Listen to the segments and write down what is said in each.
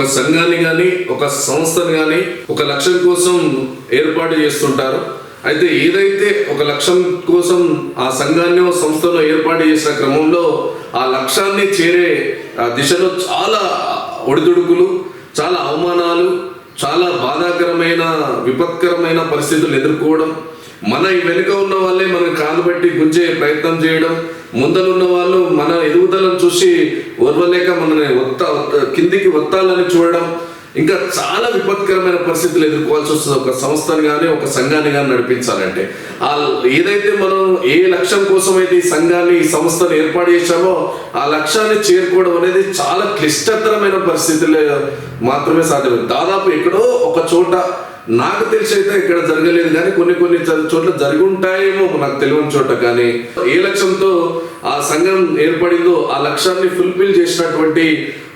ఒక సంఘాన్ని కానీ ఒక సంస్థను కానీ ఒక లక్ష్యం కోసం ఏర్పాటు చేస్తుంటారు. అయితే ఏదైతే ఒక లక్ష్యం కోసం ఆ సంఘాన్ని సంస్థను ఏర్పాటు చేసిన క్రమంలో ఆ లక్ష్యాన్ని చేరే ఆ దిశలో చాలా ఒడిదుడుకులు చాలా అవమానాలు చాలా బాధాకరమైన విపత్కరమైన పరిస్థితులు ఎదుర్కోవడం మన వెనుక ఉన్న వాళ్ళే మనం కాలు బట్టి గుంజే ప్రయత్నం చేయడం ముందలున్న వాళ్ళు మన ఎదుగుదలను చూసి ఓర్వలేక మనని ఒత్త కిందికి ఒత్తాలని చూడడం ఇంకా చాలా విపత్కరమైన పరిస్థితులు ఎదుర్కోవాల్సి వస్తుంది. ఒక సంస్థను కానీ ఒక సంఘాన్ని కానీ నడిపించాలంటే. ఆ ఏదైతే మనం ఏ లక్ష్యం కోసం అయితే ఈ సంఘాన్ని ఈ సంస్థను ఏర్పాటు చేశామో ఆ లక్ష్యాన్ని చేరుకోవడం అనేది చాలా క్లిష్టతరమైన పరిస్థితులు మాత్రమే సాధ్యమైంది దాదాపు ఎక్కడో ఒక చోట నాకు తెలిసి అయితే ఇక్కడ జరగలేదు కానీ కొన్ని కొన్ని చోట్ల- జరిగి ఉంటాయేమో నాకు తెలియని చోట కానీ ఏ లక్ష్యంతో ఆ సంఘం ఏర్పడిందో ఆ లక్ష్యాన్ని ఫుల్ఫిల్ చేసినటువంటి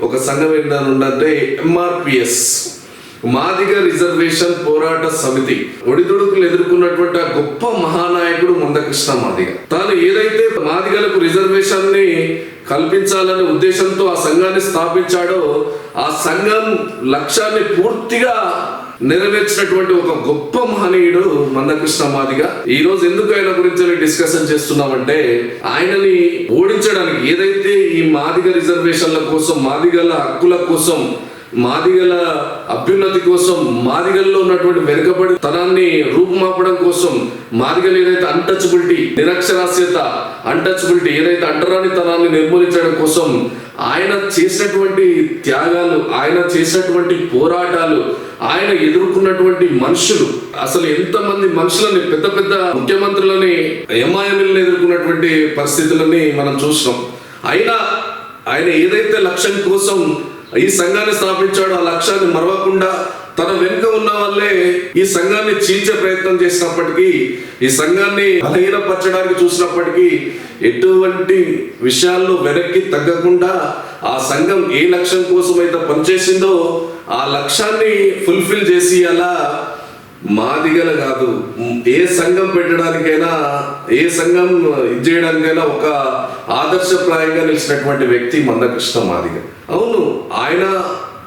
ఒక సంఘం ఏంటంటే ఎంఆర్పిఎస్ మాదిగ రిజర్వేషన్ పోరాట సమితి. ఒడిదుడుకులు ఎదుర్కొన్నటువంటి ఆ గొప్ప మహానాయకుడు మందకృష్ణ మాదిగ. తాను ఏదైతే మాదిగలకు రిజర్వేషన్ని కల్పించాలనే ఉద్దేశంతో ఆ సంఘాన్ని స్థాపించాడో ఆ సంఘం లక్ష్యాన్ని పూర్తిగా నెరవేర్చినటువంటి ఒక గొప్ప మహనీయుడు మందకృష్ణ మాదిగ. ఈ రోజు ఎందుకు ఆయన గురించి డిస్కషన్ చేస్తున్నామంటే ఆయనని ఓడించడానికి ఏదైతే ఈ మాదిగ రిజర్వేషన్ల కోసం మాదిగల హక్కుల కోసం మాదిగల అభ్యున్నతి కోసం మాదిగల్లో ఉన్నటువంటి వెనుకబడి తనాన్ని రూపుమాపడం కోసం మాదిగలు ఏదైతే అన్టచబిలిటీ నిరక్షరాస్యత అన్టచబిలిటీ ఏదైతే అంటరాని తనాన్ని నిర్మూలించడం కోసం ఆయన చేసినటువంటి త్యాగాలు ఆయన చేసినటువంటి పోరాటాలు ఆయన ఎదుర్కొన్నటువంటి మనుషులు అసలు ఎంతమంది మనుషులని పెద్ద పెద్ద ముఖ్యమంత్రులని ఎంఐఎంఎల్ని ఎదుర్కొన్నటువంటి పరిస్థితులని మనం చూసినాం అయినా ఆయన ఏదైతే లక్ష్యం కోసం ఈ సంఘాన్ని స్థాపించాడు ఆ లక్ష్యాన్ని మరవకుండా తన వెనుక ఉన్న వాళ్ళే ఈ సంఘాన్ని చీల్చే ప్రయత్నం చేసినప్పటికీ ఈ సంఘాన్ని బలహీనపరచడానికి చూసినప్పటికీ ఎటువంటి విషయాల్లో వెనక్కి తగ్గకుండా ఆ సంఘం ఏ లక్ష్యం కోసం అయితే పనిచేసిందో ఆ లక్ష్యాన్ని ఫుల్ఫిల్ చేసి అలా మాదిగల కాదు. ఏ సంఘం పెట్టడానికైనా ఏ సంఘం ఇది చేయడానికైనా ఒక ఆదర్శప్రాయంగా నిలిచినటువంటి వ్యక్తి మందకృష్ణ మాదిగ. అవును ఆయన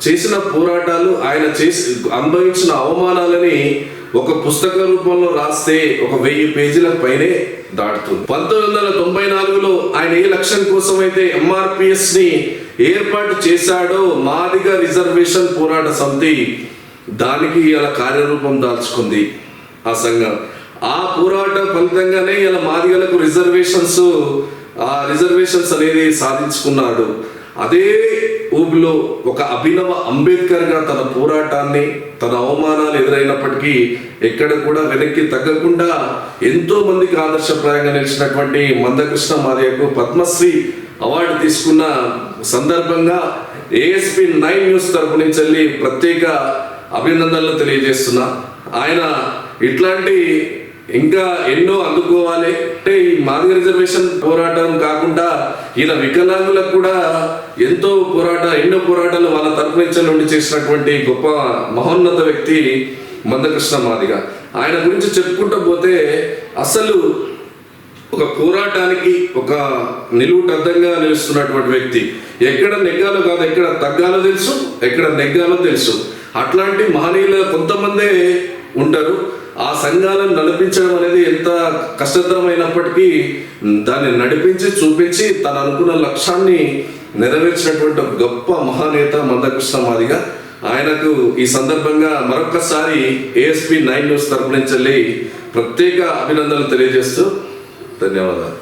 చేసిన పోరాటాలు ఆయన చేసి అనుభవించిన అవమానాలని ఒక పుస్తక రూపంలో రాస్తే ఒక వెయ్యి పేజీల పైనే దాటుతుంది. పంతొమ్మిది వందల తొంభై నాలుగులో ఆయన ఏ లక్ష్యం కోసం అయితే ఎంఆర్పిఎస్ని ఏర్పాటు చేశాడో మాదిగ రిజర్వేషన్ పోరాట సమితి దానికి ఇలా కార్యరూపం దాల్చుకుంది ఆ సంఘం. ఆ పోరాట ఫలితంగానే ఇలా మాదిగలకు రిజర్వేషన్స్ ఆ రిజర్వేషన్స్ అనేది సాధించుకున్నాడు. అదే ఊబిలో ఒక అభినవ అంబేద్కర్గా తన పోరాటాన్ని తన అవమానాలు ఎదురైనప్పటికీ ఎక్కడ కూడా వెనక్కి తగ్గకుండా ఎంతో మందికి ఆదర్శప్రాయంగా నిలిచినటువంటి మందకృష్ణ మాదయ్యకు పద్మశ్రీ అవార్డు తీసుకున్న సందర్భంగా ఏఎస్పి నైన్ న్యూస్ తరపు నుంచి వెళ్ళి ప్రత్యేక అభినందనలు తెలియజేస్తున్నా. ఆయన ఇట్లాంటి ఇంకా ఎన్నో అందుకోవాలి. అంటే ఈ మాదిగ రిజర్వేషన్ పోరాటం కాకుండా ఈయన వికలాంగులకు కూడా ఎంతో పోరాట ఎన్నో పోరాటాలు వాళ్ళ తరపు నుండి చేసినటువంటి గొప్ప మహోన్నత వ్యక్తి మందకృష్ణ మాదిగ. ఆయన గురించి చెప్పుకుంటూ పోతే అసలు ఒక పోరాటానికి ఒక నిలువుటద్దంగా నిలుస్తున్నటువంటి వ్యక్తి. ఎక్కడ నెగ్గాలో కాదు ఎక్కడ తగ్గాలో తెలుసు ఎక్కడ నెగ్గాలో తెలుసు. అట్లాంటి మహనీయులు కొంతమందే ఉంటారు. ఆ సంఘాలను నడిపించడం అనేది ఎంత కష్టతరమైనప్పటికీ దాన్ని నడిపించి చూపించి తన అనుకున్న లక్ష్యాన్ని నెరవేర్చినటువంటి గొప్ప మహానేత మందకృష్ణ మాదిగా. ఆయనకు ఈ సందర్భంగా మరొకసారి ఏఎస్పి నైన్ న్యూస్ తరపు నుంచి ప్రత్యేక అభినందనలు తెలియజేస్తూ ధన్యవాదాలు.